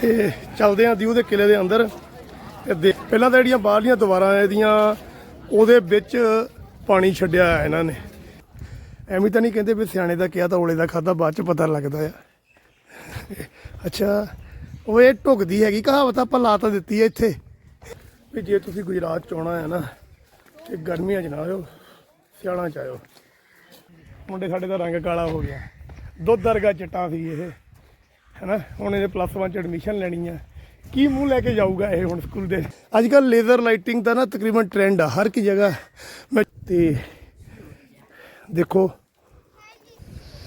ਤੇ ਚੱਲਦੇ ਆਂ ਦਿਉ ਦੇ ਕਿਲੇ ਦੇ ਅੰਦਰ। ਤੇ ਦੇ- ਪਹਿਲਾਂ ਤਾਂ ਜਿਹੜੀਆਂ ਬਾਹਰਲੀਆਂ ਦੀਵਾਰਾਂ ਇਹਦੀਆਂ ਉਹਦੇ ਵਿੱਚ ਪਾਣੀ ਛੱਡਿਆ ਹੈ ਇਹਨਾਂ ਨੇ। ਐਵੇਂ ਤਾਂ ਨਹੀਂ ਕਹਿੰਦੇ ਵੀ ਸਿਆਣੇ ਦਾ ਕਿਹਾ ਤਾਂ ਔਲੇ ਦਾ ਖਾਦਾ ਬਾਅਦ ਚ ਪਤਾ ਲੱਗਦਾ ਆ। ਅੱਛਾ, ਉਹ ਇਹ ਢੁਕਦੀ ਹੈਗੀ, ਕਹਾਵਤ ਆਪਾਂ ਲਾ ਤਾਂ ਦਿੱਤੀ ਹੈ ਇੱਥੇ। ਵੀ ਜੇ ਤੁਸੀਂ ਗੁਜਰਾਤ ਚ ਆਉਣਾ ਹੈ ਨਾ, ਤੇ ਗਰਮੀਆਂ 'ਚ ਨਾ ਆਇਓ, ਸਿਆਲਾਂ 'ਚ ਆਇਓ। ਮੁੰਡੇ ਸਾਡੇ ਦਾ ਰੰਗ ਕਾਲਾ ਹੋ ਗਿਆ। ਦੁੱਧ ਵਰਗਾ ਚਿੱਟਾ ਸੀ ਇਹ। ਹੈਨਾ? ਹੁਣ ਇਹਨੇ ਪਲੱਸ 1 ਚ ਐਡਮਿਸ਼ਨ ਲੈਣੀ ਆ। ਕੀ ਮੂੰਹ ਲੈ ਕੇ ਜਾਊਗਾ ਇਹ ਹੁਣ ਸਕੂਲ ਦੇ? ਅੱਜ ਕੱਲ ਲੇਜ਼ਰ ਲਾਈਟਿੰਗ ਦਾ ਨਾ ਤਕਰੀਬਨ ਟ੍ਰੈਂਡ ਆ, ਹਰ ਇੱਕ ਜਗ੍ਹਾ। ਮੈਂ ਤੇ ਦੇਖੋ,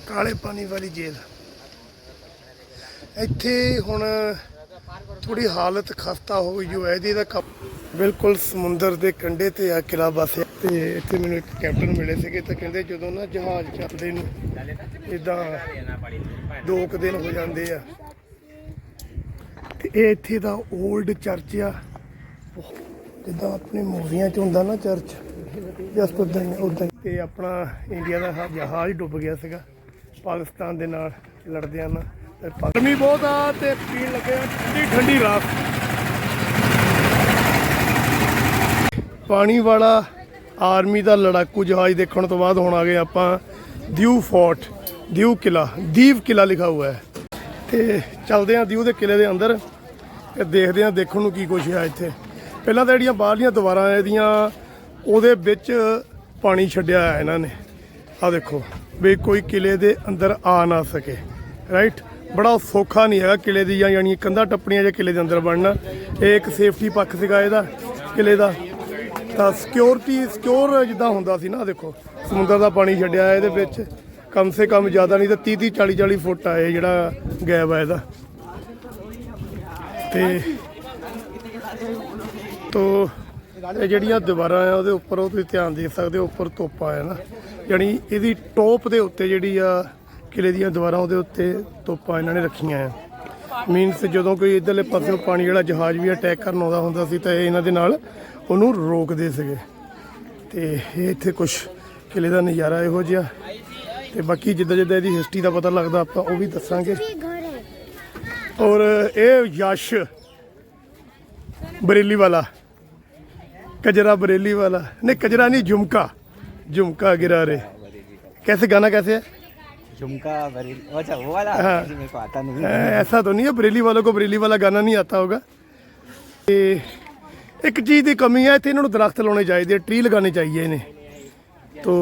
ਕਾਲੇ ਪਾਣੀ ਵਾਲੀ ਜੇਲ ਇੱਥੇ ਹੁਣ ਥੋੜੀ ਹਾਲਤ ਖਸਤਾ ਹੋ ਗਈ ਜੋ ਇਹਦੀ ਦਾ ਬਿਲਕੁਲ ਸਮੁੰਦਰ ਦੇ ਕੰਢੇ ਤੇ ਆ ਕਿਲਾ ਬਸਿਆ ਤੇ ਇੱਥੇ ਮੈਨੂੰ ਇੱਕ ਕੈਪਟਨ ਮਿਲੇ ਸੀਗੇ ਤਾਂ ਕਹਿੰਦੇ ਜਦੋਂ ਨਾ ਜਹਾਜ਼ ਚੱਲਦੇ ਨੂੰ ਇਦਾਂ ਦੋ ਕੁ ਦਿਨ ਹੋ ਜਾਂਦੇ ਆ। ਤੇ ਇਹ ਇੱਥੇ ਦਾ 올ਡ ਚਰਚ ਆ। ਜਿੱਦਾਂ ਆਪਣੇ ਮੂਵੀਆਂ 'ਚ ਹੁੰਦਾ ਨਾ ਚਰਚ ਜਸਟ ਉਦਾਂ ਹੀ ਉਦਾਂ ਤੇ ਆਪਣਾ ਇੰਡੀਆ ਦਾ ਜਹਾਜ਼ ਡੁੱਬ ਗਿਆ ਸੀਗਾ। ਪਾਕਿਸਤਾਨ ਦੇ ਨਾਲ ਲੜਦਿਆਂ ਨਾਲ। ਤੇ ਗਰਮੀ ਬਹੁਤ ਆ ਤੇ ਪੀਣ ਲੱਗੇ ਆ ਠੰਡੀ ਠੰਡੀ ਰਾਤ। ਪਾਣੀ ਵਾਲਾ ਆਰਮੀ ਦਾ ਲੜਾਕੂ ਜਹਾਜ਼ ਦੇਖਣ ਤੋਂ ਬਾਅਦ ਹੁਣ ਆ ਗਏ ਆਪਾਂ ਦਿਊ ਫੋਰਟ ਦਿਊ ਕਿਲਾ, ਦੀਵ ਕਿਲਾ ਲਿਖਾ ਹੋਇਆ ਹੈ। ਤੇ ਚੱਲਦੇ ਆਂ ਦਿਊ ਦੇ ਕਿਲੇ ਦੇ ਅੰਦਰ ਤੇ ਦੇਖਦੇ ਆਂ ਦੇਖਣ ਨੂੰ ਕੀ ਕੁਛ ਹੈ ਇੱਥੇ। ਪਹਿਲਾਂ ਤਾਂ ਜਿਹੜੀਆਂ ਬਾਹਰਲੀਆਂ ਦੀਵਾਰਾਂ ਇਹਦੀਆਂ, ਉਹਦੇ ਵਿੱਚ ਪਾਣੀ ਛੱਡਿਆ ਹੈ ਇਹਨਾਂ ਨੇ। ਆ ਦੇਖੋ, ਵੀ ਕੋਈ ਕਿਲੇ ਦੇ ਅੰਦਰ ਆ ਨਾ ਸਕੇ ਰਾਈਟ ਬੜਾ ਸੌਖਾ ਨਹੀਂ ਹੈਗਾ ਕਿਲੇ ਦੀ, ਜਾਂ ਯਾਨੀ ਕੰਧਾਂ ਟੱਪਣੀਆਂ ਜਾਂ ਕਿਲੇ ਦੇ ਅੰਦਰ ਵੜਨਾ ਇਹ ਇੱਕ ਸੇਫਟੀ ਪੱਖ ਸੀਗਾ ਇਹਦਾ, ਕਿਲੇ ਦਾ। ਤਾਂ ਸਿਕਿਉਰਿਟੀ ਸਿਕਿਉਰ ਜਿੱਦਾਂ ਹੁੰਦਾ ਸੀ ਨਾ ਦੇਖੋ, ਸਮੁੰਦਰ ਦਾ ਪਾਣੀ ਛੱਡਿਆ ਇਹਦੇ ਵਿੱਚ। ਕਮ ਸੇ ਕਮ ਜ਼ਿਆਦਾ ਨਹੀਂ ਤਾਂ 30 30 40 40 ਫੁੱਟ ਆ ਇਹ ਜਿਹੜਾ ਗੈਪ ਹੈ ਇਹਦਾ। ਤੇ ਤੋ ਇਹ ਜਿਹੜੀਆਂ ਦੀਵਾਰਾਂ ਆ, ਉਹਦੇ ਉੱਪਰ ਉਹ ਤੁਸੀਂ ਧਿਆਨ ਦੇ ਸਕਦੇ ਹੋ, ਉੱਪਰ ਤੋਪਾਂ ਆ ਨਾ ਯਾਨੀ ਇਹਦੀ ਟੋਪ ਦੇ ਉੱਤੇ ਜਿਹੜੀ ਆ ਕਿਲੇ ਦੀਆਂ ਦੀਵਾਰਾਂ, ਉਹਦੇ ਉੱਤੇ ਤੋਪਾਂ ਇਹਨਾਂ ਨੇ ਰੱਖੀਆਂ ਆ। ਮੀਨਸ ਜਦੋਂ ਕੋਈ ਇਧਰਲੇ ਪਾਸਿਓਂ ਪਾਣੀ ਜਿਹੜਾ ਜਹਾਜ਼ ਵੀ ਅਟੈਕ ਕਰਨ ਆਉਂਦਾ ਹੁੰਦਾ ਸੀ, ਤਾਂ ਇਹ ਇਹਨਾਂ ਦੇ ਨਾਲ ਉਹਨੂੰ ਰੋਕਦੇ ਸੀਗੇ। ਤੇ ਇਹ ਇੱਥੇ ਕੁਝ ਕਿਲੇ ਦਾ ਨਜ਼ਾਰਾ ਇਹੋ ਜਿਹਾ ਤੇ ਬਾਕੀ ਜਿੱਦਾਂ ਜਿੱਦਾਂ ਇਹਦੀ ਹਿਸਟਰੀ ਦਾ ਪਤਾ ਲੱਗਦਾ ਆਪਾਂ ਉਹ ਵੀ ਦੱਸਾਂਗੇ ਔਰ ਇਹ ਯਸ਼ बरेली वाला कजरा बरेली वाला नहीं कजरा नहीं झुमका झुमका गिरा रे कैसे गाना कैसे है झुमका बरेली अच्छा वो वाला हाँ। जी, मेरे को आता नहीं ऐ, ऐसा तो नहीं है बरेली वालों को बरेली वाला गाना नहीं आता होगा ਤੇ ਇੱਕ ਚੀਜ਼ ਦੀ ਕਮੀ ਹੈ ਇੱਥੇ ਇਹਨਾਂ ਨੂੰ ਦਰਖਤ ਲਾਉਣੇ ਚਾਹੀਦੇ ਟਰੀ ਲਗਾਉਣੇ ਚਾਹੀਏ ਨੇ ਤੋ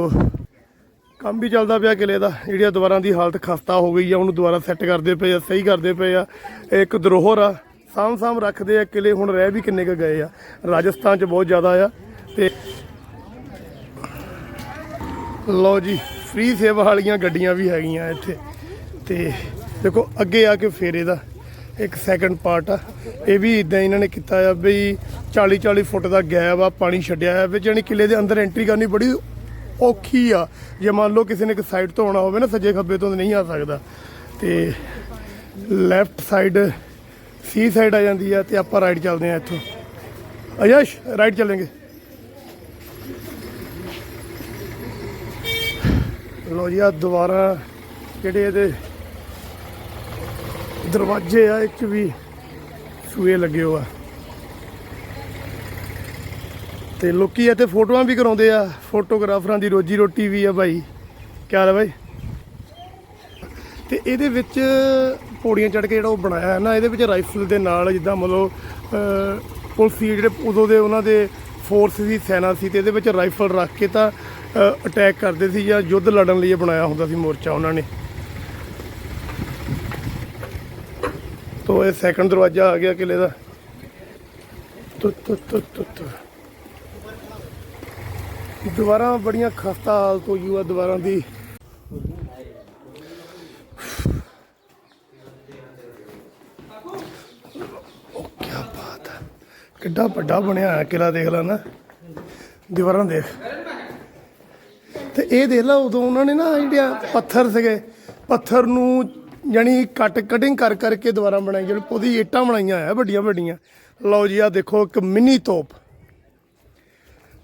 ਕੰਮ ਵੀ ਚੱਲਦਾ ਪਿਆ ਕਿਲੇ ਦਾ। ਜਿਹੜੀਆਂ ਦੁਆਰਾਂ ਦੀ ਹਾਲਤ ਖਸਤਾ ਹੋ ਗਈ ਆ, ਉਹਨੂੰ ਦੁਬਾਰਾ ਸੈੱਟ ਕਰਦੇ ਪਏ ਆ, ਸਹੀ ਕਰਦੇ ਪਏ ਆ। ਇੱਕ ਧਰੋਹਰ ਆ ਸਾਂਭ ਸਾਂਭ ਰੱਖਦੇ ਆ ਕਿਲੇ, ਹੁਣ ਰਹਿ ਵੀ ਕਿੰਨੇ ਕ ਗਏ ਆ। ਰਾਜਸਥਾਨ 'ਚ ਬਹੁਤ ਜ਼ਿਆਦਾ ਆ ਤੇ ਲਓ ਜੀ ਫ੍ਰੀ ਸੇਵਾ ਵਾਲੀਆਂ ਗੱਡੀਆਂ ਵੀ ਹੈਗੀਆਂ ਇੱਥੇ। ਤੇ ਦੇਖੋ, ਅੱਗੇ ਆ ਕੇ ਫੇਰੇ ਦਾ ਇੱਕ ਸੈਕੰਡ ਪਾਰਟ ਆ। ਇਹ ਵੀ ਇਦਾਂ ਇਹਨਾਂ ਨੇ ਕੀਤਾ ਆ ਬਈ 40 40 ਫੁੱਟ ਦਾ ਗੈਪ ਆ, ਪਾਣੀ ਛੱਡਿਆ ਆ, ਵੀ ਜਾਨੀ ਕਿਲੇ ਦੇ ਅੰਦਰ ਐਂਟਰੀ ਕਰਨੀ ਬੜੀ ਔਖੀ ਆ। ਜੇ ਮੰਨ ਲਓ ਕਿਸੇ ਨੇ ਇੱਕ ਸਾਈਡ ਤੋਂ ਆਉਣਾ ਹੋਵੇ ਨਾ, ਸੱਜੇ ਖੱਬੇ ਤੋਂ ਨਹੀਂ ਆ ਸਕਦਾ। ਤੇ ਲੈਫਟ ਸਾਈਡ ਸੀ ਸਾਈਡ ਆ ਜਾਂਦੀ ਆ ਤੇ ਆਪਾਂ ਰਾਈਟ ਚੱਲਦੇ ਆ ਇੱਥੋਂ। ਅਯਸ਼ ਰਾਈਟ ਚੱਲਾਂਗੇ। ਲੋ ਜੀ ਆ ਦੁਬਾਰਾ ਜਿਹੜੇ ਇਹਦੇ ਦਰਵਾਜ਼ੇ ਆ, ਇੱਕ ਵੀ ਸੂਏ ਲੱਗੇ ਹੋਆ ਤੇ ਲੋਕੀ ਇੱਥੇ ਫੋਟੋਆਂ ਵੀ ਕਰਾਉਂਦੇ ਆ, ਫੋਟੋਗ੍ਰਾਫਰਾਂ ਦੀ ਰੋਜੀ ਰੋਟੀ ਵੀ ਆ ਭਾਈ। ਕੀ ਹਾਲ ਹੈ ਭਾਈ? ਤੇ ਇਹਦੇ ਵਿੱਚ ਪੌੜੀਆਂ ਚੜ੍ਹ ਕੇ ਜਿਹੜਾ ਉਹ ਬਣਾਇਆ ਹੈ ਨਾ, ਇਹਦੇ ਵਿੱਚ ਰਾਈਫਲ ਦੇ ਨਾਲ ਜਿੱਦਾਂ ਮਤਲਬ ਪੁਲਿਸ ਜਿਹੜੇ ਉਦੋਂ ਦੇ ਉਹਨਾਂ ਦੇ ਫੋਰਸ ਸੀ, ਸੈਨਾ ਸੀ, ਤੇ ਇਹਦੇ ਵਿੱਚ ਰਾਈਫਲ ਰੱਖ ਕੇ ਤਾਂ ਅਟੈਕ ਕਰਦੇ ਸੀ ਜਾਂ ਯੁੱਧ ਲੜਨ ਲਈ ਬਣਾਇਆ ਹੁੰਦਾ ਸੀ ਮੋਰਚਾ ਉਹਨਾਂ ਨੇ। ਤੋ ਇਹ ਸੈਕੰਡ ਦਰਵਾਜ਼ਾ ਆ ਗਿਆ ਕਿਲੇ ਦਾ। ਤੁ ਤੁ ਤੁ। ਦੁਬਾਰਾ ਬੜੀਆਂ ਖਸਤਾ ਹਾਲਤ ਹੋ ਗਈ ਆ ਦੁਬਾਰਾ ਦੀ। ਕੀ ਬਾਤ ਹੈ ਕਿੱਡਾ ਵੱਡਾ ਬਣਿਆ ਹੈ ਕਿਲਾ ਦੇਖ ਲੈ ਨਾ। ਦੀਵਾਰਾਂ ਦੇਖ। ਤੇ ਇਹ ਦੇਖ ਲਾ, ਉਦੋਂ ਉਹਨਾਂ ਨੇ ਨਾ ਜਿਹੜਿਆ ਪੱਥਰ ਸੀਗੇ, ਪੱਥਰ ਨੂੰ ਯਾਨੀ ਕੱਟ ਕਟਿੰਗ ਕਰ ਕਰਕੇ ਦੁਬਾਰਾ ਬਣਾਈ, ਜਿਹੜੀ ਉਹਦੀ ਇੱਟਾਂ ਬਣਾਈਆਂ ਆ ਵੱਡੀਆਂ ਵੱਡੀਆਂ ਲਓ ਜੀ ਆ ਦੇਖੋ ਇੱਕ ਮਿੰਨੀ ਤੋਪ।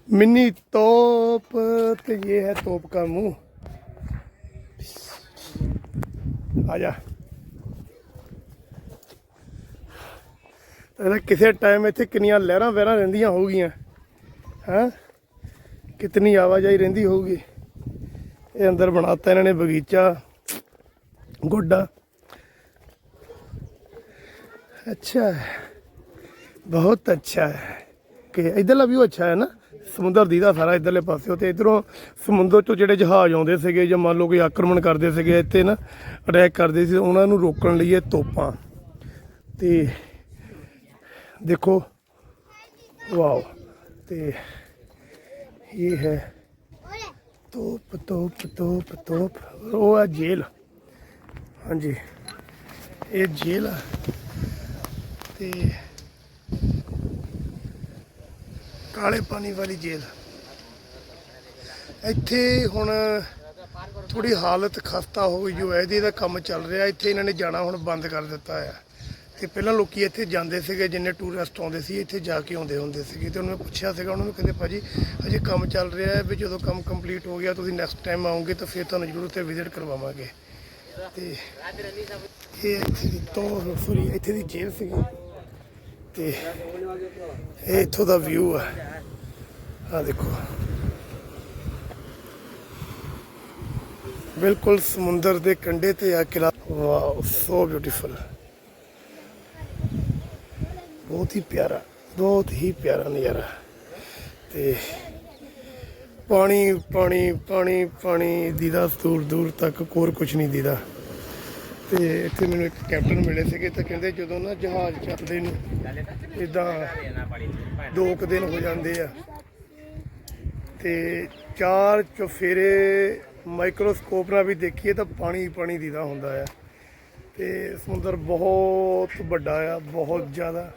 ਮਿੰਨੀ ਤੋਪ ਤੇ ਇਹ ਹੈ ਤੋਪ ਦਾ ਮੂੰਹ ਆ ਜਾ ਇਹਦਾ ਕਿਸੇ ਟਾਈਮ ਇੱਥੇ ਕਿੰਨੀਆਂ ਲਹਿਰਾਂ ਵਹਿਰਾਂ ਰਹਿੰਦੀਆਂ ਹੋਊਗੀਆਂ ਹੈਂ ਕਿਤਨੀ ਆਵਾਜਾਈ ਰਹਿੰਦੀ ਹੋਊਗੀ ਇਹ ਅੰਦਰ ਬਣਾਤਾ ਇਹਨਾਂ ਨੇ ਬਗੀਚਾ ਗੁੱਡਾ अच्छा है ਬਹੁਤ ਅੱਛਾ ਹੈ ਕਿ ਇਧਰਲਾ ਵੀ ਅੱਛਾ ਹੈ ਨਾ ਸਮੁੰਦਰ ਦੀਦਾ ਸਾਰਾ ਇਧਰਲੇ ਪਾਸਿਓ ਤੇ ਇਧਰੋਂ ਸਮੁੰਦਰ ਤੋਂ ਜਿਹੜੇ ਜਹਾਜ਼ ਆਉਂਦੇ ਸੀਗੇ ਜਾਂ ਮੰਨ ਲਓ ਕੋਈ ਆਕਰਮਣ ਕਰਦੇ ਸੀਗੇ, ਇੱਥੇ ਨਾ ਅਟੈਕ ਕਰਦੇ ਸੀ, ਉਹਨਾਂ ਨੂੰ ਰੋਕਣ ਲਈ ਇਹ ਤੋਪਾਂ। ਤੇ ਦੇਖੋ, ਵਾਓ, ਤੇ ਇਹ ਹੈ ਤੋਪ ਤੋਪ ਤੋਪ ਤੋਪ, ਉਹ ਹੈ ਜੇਲ ਹਾਂਜੀ, ਇਹ ਜੇਲ ਆ। ਤੇ ਕਾਲੇ ਪਾਣੀ ਵਾਲੀ ਜੇਲ੍ਹ। ਇੱਥੇ ਹੁਣ ਥੋੜੀ ਹਾਲਤ ਖਸਤਾ ਹੋ ਗਈ ਹੈ ਇਹਦੀ ਦਾ ਕੰਮ ਚੱਲ ਰਿਹਾ। ਇੱਥੇ ਇਹਨਾਂ ਨੇ ਜਾਣਾ ਹੁਣ ਬੰਦ ਕਰ ਦਿੱਤਾ ਹੈ ਤੇ ਪਹਿਲਾਂ ਲੋਕੀ ਇੱਥੇ ਜਾਂਦੇ ਸੀਗੇ, ਜਿੰਨੇ ਟੂਰਿਸਟ ਆਉਂਦੇ ਸੀ, ਇੱਥੇ ਜਾ ਕੇ ਆਉਂਦੇ ਹੁੰਦੇ ਸੀਗੇ। ਤੇ ਉਹਨਾਂ ਨੇ ਪੁੱਛਿਆ ਸੀਗਾ, ਉਹਨਾਂ ਨੂੰ ਕਹਿੰਦੇ, ਭਾਜੀ ਅਜੇ ਕੰਮ ਚੱਲ ਰਿਹਾ ਹੈ, ਵੀ ਜਦੋਂ ਕੰਮ ਕੰਪਲੀਟ ਹੋ ਗਿਆ, ਤੁਸੀਂ ਨੈਕਸਟ ਟਾਈਮ ਆਉਂਗੇ ਤਾਂ ਫਿਰ ਤੁਹਾਨੂੰ ਜ਼ਰੂਰ ਉੱਥੇ ਵਿਜ਼ਿਟ ਕਰਵਾਵਾਂਗੇ। ਤੇ ਇਹ ਇੱਥੇ ਦੀ ਤੋਂ ਸੋਰੀ ਇੱਥੇ ਦੀ ਜੇਲ੍ਹ ਸੀਗੀ। ਤੇ ਇਹ ਇੱਥੋਂ ਦਾ ਵਿਊ ਆ। ਆ ਦੇਖੋ। ਬਿਲਕੁਲ ਸਮੁੰਦਰ ਦੇ ਕੰਢੇ ਤੇ ਆ ਕਿਲਾ। ਵਾਓ ਸੋ ਬਿਊਟੀਫੁਲ ਬਹੁਤ ਹੀ ਪਿਆਰਾ, ਬਹੁਤ ਹੀ ਪਿਆਰਾ ਨਜ਼ਾਰਾ। ਤੇ ਪਾਣੀ ਪਾਣੀ ਪਾਣੀ ਪਾਣੀ ਦੀਦਾ ਦੂਰ ਦੂਰ ਤੱਕ, ਹੋਰ ਕੁਝ ਨਹੀਂ ਦੀਦਾ। ਤੇ ਇੱਥੇ ਮੈਨੂੰ ਇੱਕ ਕੈਪਟਨ ਮਿਲੇ ਸੀਗੇ ਤਾਂ ਕਹਿੰਦੇ ਜਦੋਂ ਨਾ ਜਹਾਜ਼ ਚੱਲਦੇ ਨੇ ਇਦਾਂ ਦੋ ਕੁ ਦਿਨ ਹੋ ਜਾਂਦੇ ਆ। ਤੇ ਚਾਰ ਚੁਫੇਰੇ ਮਾਈਕਰੋਸਕੋਪ ਨਾਲ ਵੀ ਦੇਖੀਏ ਤਾਂ ਪਾਣੀ ਹੀ ਪਾਣੀ ਦੀਦਾ ਹੁੰਦਾ ਆ। ਤੇ ਸਮੁੰਦਰ ਬਹੁਤ ਵੱਡਾ ਆ, ਬਹੁਤ ਜ਼ਿਆਦਾ।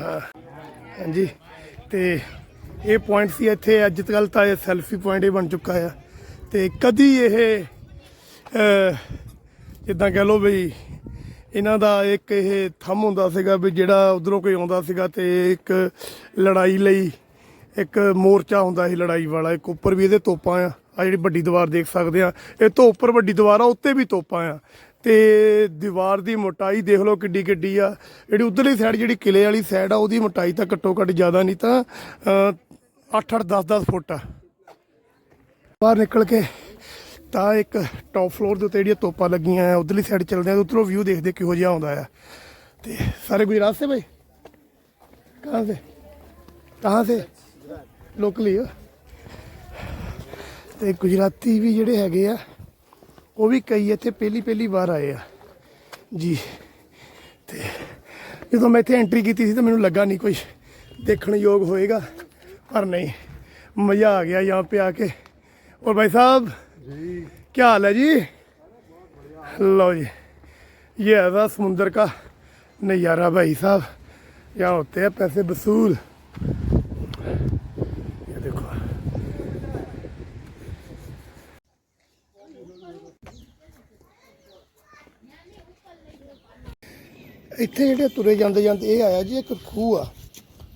ਹਾਂ, ਹਾਂਜੀ। ਤੇ ਇਹ ਪੁਆਇੰਟ ਸੀ ਇੱਥੇ, ਅੱਜ ਕੱਲ੍ਹ ਤਾਂ ਇਹ ਸੈਲਫੀ ਪੁਆਇੰਟ ਹੀ ਬਣ ਚੁੱਕਾ ਆ। ਤੇ ਕਦੀ ਇਹ ਜਿੱਦਾਂ ਕਹਿ ਲਓ ਬਈ, ਇਹਨਾਂ ਦਾ ਇੱਕ ਇਹ ਥੰਮ ਹੁੰਦਾ ਸੀਗਾ ਵੀ ਜਿਹੜਾ ਉਧਰੋਂ ਕੋਈ ਆਉਂਦਾ ਸੀਗਾ ਤੇ ਇੱਕ ਲੜਾਈ ਲਈ ਇੱਕ ਮੋਰਚਾ ਹੁੰਦਾ ਸੀ ਲੜਾਈ ਵਾਲਾ, ਇੱਕ ਉੱਪਰ ਵੀ ਇਹਦੇ ਤੋਪਾਂ ਆ। ਆ ਜਿਹੜੀ ਵੱਡੀ ਦੀਵਾਰ ਦੇਖ ਸਕਦੇ ਆ। ਇਹ ਤੋਂ ਉੱਪਰ ਵੱਡੀ ਦੀਵਾਰ ਆ, ਉੱਤੇ ਵੀ ਤੋਪਾਂ ਆ। ਤੇ ਦੀਵਾਰ ਦੀ ਮੋਟਾਈ ਦੇਖ ਲਓ ਕਿੱਡੀ ਕਿੱਡੀ ਆ। ਜਿਹੜੀ ਉਧਰਲੀ ਸਾਈਡ ਜਿਹੜੀ ਕਿਲੇ ਵਾਲੀ ਸਾਈਡ ਆ, ਉਹਦੀ ਮੋਟਾਈ ਤਾਂ ਘੱਟੋ ਘੱਟ ਜ਼ਿਆਦਾ ਨਹੀਂ ਤਾਂ 8-8 10-10 ਫੁੱਟ ਆ। ਬਾਹਰ ਨਿਕਲ ਕੇ ਤਾਂ ਇੱਕ ਟੌਪ ਫਲੋਰ ਦੇ ਉੱਤੇ ਜਿਹੜੀਆਂ ਤੋਪਾਂ ਲੱਗੀਆਂ ਆ, ਉਧਰਲੀ ਸਾਈਡ ਚੱਲਦੇ ਆ ਉਧਰੋਂ ਵਿਊ ਦੇਖਦੇ ਕਿਹੋ ਜਿਹਾ ਆਉਂਦਾ ਆ। ਤੇ ਸਾਰੇ ਗੁਜਰਾਤ ਸੇ ਭਾਈ ਕਹਾਂ ਸੇ? ਕਹਾਂ ਸੇ? ਲੋਕਲੀ ਆ। ਤੇ ਗੁਜਰਾਤੀ ਵੀ ਜਿਹੜੇ ਹੈਗੇ ਆ, ਉਹ ਵੀ ਕਈ ਇੱਥੇ ਪਹਿਲੀ ਪਹਿਲੀ ਵਾਰ ਆਏ ਆ। ਜੀ। ਤੇ ਜਦੋਂ ਮੈਂ ਇੱਥੇ ਐਂਟਰੀ ਕੀਤੀ ਸੀ ਤਾਂ ਮੈਨੂੰ ਲੱਗਾ ਨਹੀਂ ਕੋਈ ਦੇਖਣ ਯੋਗ ਹੋਏਗਾ, ਪਰ ਨਹੀਂ। ਮਜ਼ਾ ਆ ਗਿਆ ਯਹਾਂ ਪੇ ਆ ਕੇ। ਔਰ ਭਾਈ ਸਾਹਿਬ जी क्या हाल है जी लो जी ये है था समुंदर का नज़ारा भाई साहब यहाँ होते हैं पैसे वसूल ये देखो ਇੱਥੇ ਜਿਹੜੇ ਤੁਰੇ ਜਾਂਦੇ ਜਾਂਦੇ ਇਹ ਆਇਆ ਜੀ ਇੱਕ ਖੂਹ ਆ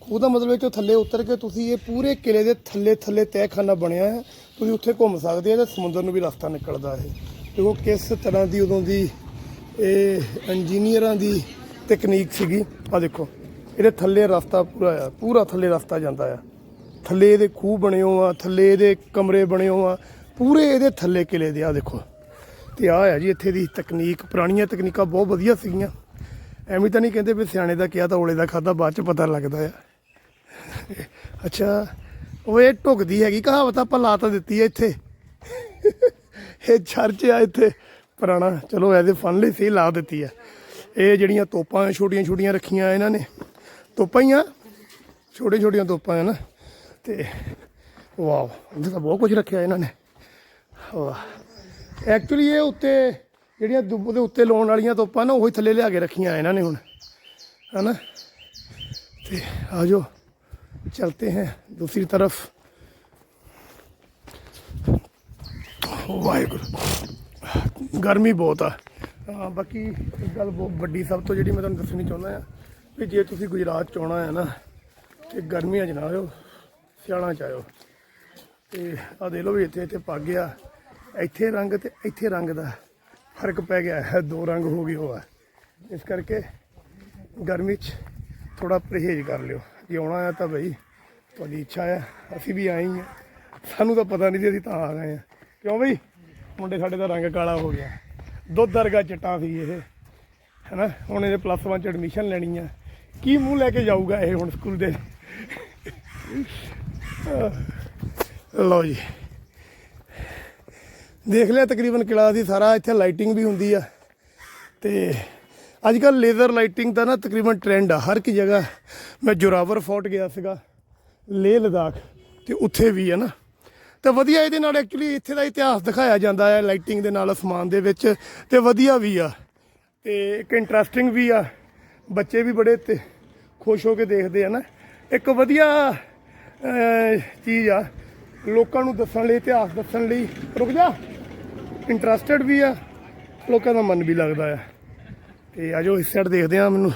ਖੂਹ ਦਾ ਮਤਲਬ ਇਹ ਚੋਂ ਥੱਲੇ ਉਤਰ ਕੇ ਤੁਸੀਂ ਇਹ ਪੂਰੇ ਕਿਲੇ ਦੇ ਥੱਲੇ ਥੱਲੇ ਤਹਿਖਾਨਾ ਬਣਿਆ ਹੈ ਤੁਸੀਂ ਉੱਥੇ ਘੁੰਮ ਸਕਦੇ ਆ ਤੇ ਸਮੁੰਦਰ ਨੂੰ ਵੀ ਰਸਤਾ ਨਿਕਲਦਾ ਹੈ ਦੇਖੋ ਕਿਸ ਤਰ੍ਹਾਂ ਦੀ ਉਦੋਂ ਦੀ ਇਹ ਇੰਜੀਨੀਅਰਾਂ ਦੀ ਤਕਨੀਕ ਸੀਗੀ। ਆ ਦੇਖੋ, ਇਹਦੇ ਥੱਲੇ ਰਸਤਾ ਪੂਰਾ ਆ, ਪੂਰਾ ਥੱਲੇ ਰਸਤਾ ਜਾਂਦਾ ਆ। ਥੱਲੇ ਇਹਦੇ ਖੂਹ ਬਣੇ ਹੋ ਆ, ਥੱਲੇ ਇਹਦੇ ਕਮਰੇ ਬਣੇ ਹੋ ਆ, ਪੂਰੇ ਇਹਦੇ ਥੱਲੇ ਕਿਲੇ ਦੇ ਆ, ਦੇਖੋ। ਤੇ ਆ ਆ ਜੀ ਇੱਥੇ ਦੀ ਤਕਨੀਕ ਪੁਰਾਣੀਆਂ ਤਕਨੀਕਾਂ ਬਹੁਤ ਵਧੀਆ ਸੀਗੀਆਂ। ਐਵੇਂ ਤਾਂ ਨਹੀਂ ਕਹਿੰਦੇ ਵੀ ਸਿਆਣੇ ਦਾ ਕਿਹਾ ਤਾਂ ਔਲੇ ਦਾ ਖਾਦਾ ਬਾਅਦ ਚ ਪਤਾ ਲੱਗਦਾ ਆ। ਅੱਛਾ ਉਹ ਇਹ ਢੁਕਦੀ ਹੈਗੀ, ਕਹਾਵਤ ਆਪਾਂ ਲਾ ਤਾਂ ਦਿੱਤੀ ਹੈ ਇੱਥੇ। ਇਹ ਚਰਚ ਆ ਇੱਥੇ, ਪੁਰਾਣਾ। ਚਲੋ ਐਦੇ ਫਨ ਲਈ ਸੀ, ਲਾ ਦਿੱਤੀ ਆ ਇਹ ਜਿਹੜੀਆਂ ਤੋਪਾਂ ਛੋਟੀਆਂ ਛੋਟੀਆਂ ਰੱਖੀਆਂ ਇਹਨਾਂ ਨੇ। ਤੋਪਾਂ ਹੀ ਆ। ਛੋਟੀਆਂ ਛੋਟੀਆਂ ਤੋਪਾਂ ਆ ਨਾ। ਤੇ ਵਾਓ ਇਹਦੇ ਤਾਂ ਬਹੁਤ ਕੁਝ ਰੱਖਿਆ ਇਹਨਾਂ ਨੇ। ਵਾਹ। ਐਕਚੁਅਲੀ ਇਹ ਉੱਤੇ, ਜਿਹੜੀਆਂ ਦੁੱਬ ਦੇ ਉੱਤੇ ਲਾਉਣ ਵਾਲੀਆਂ ਤੋਪਾਂ ਨਾ, ਉਹੀ ਥੱਲੇ ਲਿਆ ਕੇ ਰੱਖੀਆਂ ਇਹਨਾਂ ਨੇ ਹੁਣ। ਹਨਾ ਤੇ ਆਜੋ चलते हैं दूसरी तरफ ਵਾਹਿਗੁਰੂ ਗਰਮੀ ਬਹੁਤ ਆ ਹਾਂ ਬਾਕੀ ਇੱਕ ਗੱਲ ਬਹੁਤ ਵੱਡੀ ਸਭ ਤੋਂ ਜਿਹੜੀ ਮੈਂ ਤੁਹਾਨੂੰ ਦੱਸਣੀ ਚਾਹੁੰਦਾ ਆ ਵੀ ਜੇ ਤੁਸੀਂ ਗੁਜਰਾਤ ਚ ਆਉਣਾ ਹੈ ਨਾ ਤੇ ਗਰਮੀਆਂ 'ਚ ਨਾ ਆਇਓ ਸਿਆਲਾਂ 'ਚ ਆਇਓ ਤੇ ਆ ਦੇ ਲਓ ਵੀ ਇੱਥੇ ਇੱਥੇ ਪੱਗ ਆ ਇੱਥੇ ਰੰਗ ਤੇ ਇੱਥੇ ਰੰਗ ਦਾ ਫਰਕ ਪੈ ਗਿਆ ਹੈ ਦੋ ਰੰਗ ਹੋ ਗਏ ਹੋਆ ਇਸ ਕਰਕੇ ਗਰਮੀ 'ਚ ਥੋੜਾ ਪਰਹੇਜ਼ ਕਰ ਲਿਓ ਜੇ ਆਉਣਾ ਆ ਤਾਂ ਬਈ, ਤੁਹਾਡੀ ਇੱਛਾ ਆ, ਅਸੀਂ ਵੀ ਆਏ ਹੀ ਆ। ਸਾਨੂੰ ਤਾਂ ਪਤਾ ਨਹੀਂ ਸੀ ਅਸੀਂ ਤਾਂ ਆ ਗਏ ਆ। ਕਿਉਂ ਬਈ? ਮੁੰਡੇ ਸਾਡੇ ਦਾ ਰੰਗ ਕਾਲਾ ਹੋ ਗਿਆ। ਦੁੱਧ ਵਰਗਾ ਚਿੱਟਾ ਸੀ ਇਹ, ਹੈਨਾ? ਹੁਣ ਇਹਦੇ ਪਲੱਸ 1 ਚ ਐਡਮਿਸ਼ਨ ਲੈਣੀ ਆ। ਕੀ ਮੂੰਹ ਲੈ ਕੇ ਜਾਊਗਾ ਇਹ ਹੁਣ ਸਕੂਲ ਦੇ? ਲਓ ਜੀ। ਦੇਖ ਲਿਆ ਤਕਰੀਬਨ ਕਿਲਾ ਦੀ ਸਾਰਾ, ਇੱਥੇ ਲਾਈਟਿੰਗ ਵੀ ਹੁੰਦੀ ਆ। ਤੇ ਅੱਜ ਕੱਲ ਲੇਜ਼ਰ ਲਾਈਟਿੰਗ ਦਾ ਨਾ ਤਕਰੀਬਨ ਟ੍ਰੈਂਡ ਆ। ਹਰ ਇੱਕ ਜਗ੍ਹਾ ਮੈਂ ਜੋਰਾਵਰ ਫੋਰਟ ਗਿਆ ਸੀਗਾ, ਲੇਹ ਲਦਾਖ, ਤੇ ਉੱਥੇ ਵੀ ਹੈ ਨਾ। ਤੇ ਵਧੀਆ ਇਹਦੇ ਨਾਲ ਐਕਚੁਅਲੀ ਇੱਥੇ ਦਾ ਇਤਿਹਾਸ ਦਿਖਾਇਆ ਜਾਂਦਾ ਹੈ ਲਾਈਟਿੰਗ ਦੇ ਨਾਲ, ਅਸਮਾਨ ਦੇ ਵਿੱਚ, ਤੇ ਵਧੀਆ ਵੀ ਆ। ਤੇ ਇੱਕ ਇੰਟਰਸਟਿੰਗ ਵੀ ਆ। ਬੱਚੇ ਵੀ ਬੜੇ ਤੇ ਖੁਸ਼ ਹੋ ਕੇ ਦੇਖਦੇ ਆ ਨਾ। ਇੱਕ ਵਧੀਆ ਚੀਜ਼ ਆ, ਲੋਕਾਂ ਨੂੰ ਦੱਸਣ ਲਈ, ਇਤਿਹਾਸ ਦੱਸਣ ਲਈ। ਰੁਕ ਜਾ। ਇੰਟਰਸਟਿਡ ਵੀ ਆ। ਲੋਕਾਂ ਦਾ ਮਨ ਵੀ ਲੱਗਦਾ ਆ। ਤੇ ਆਜੋ ਇਸ ਸਾਈਡ ਦੇਖਦੇ ਆ ਮੈਨੂੰ।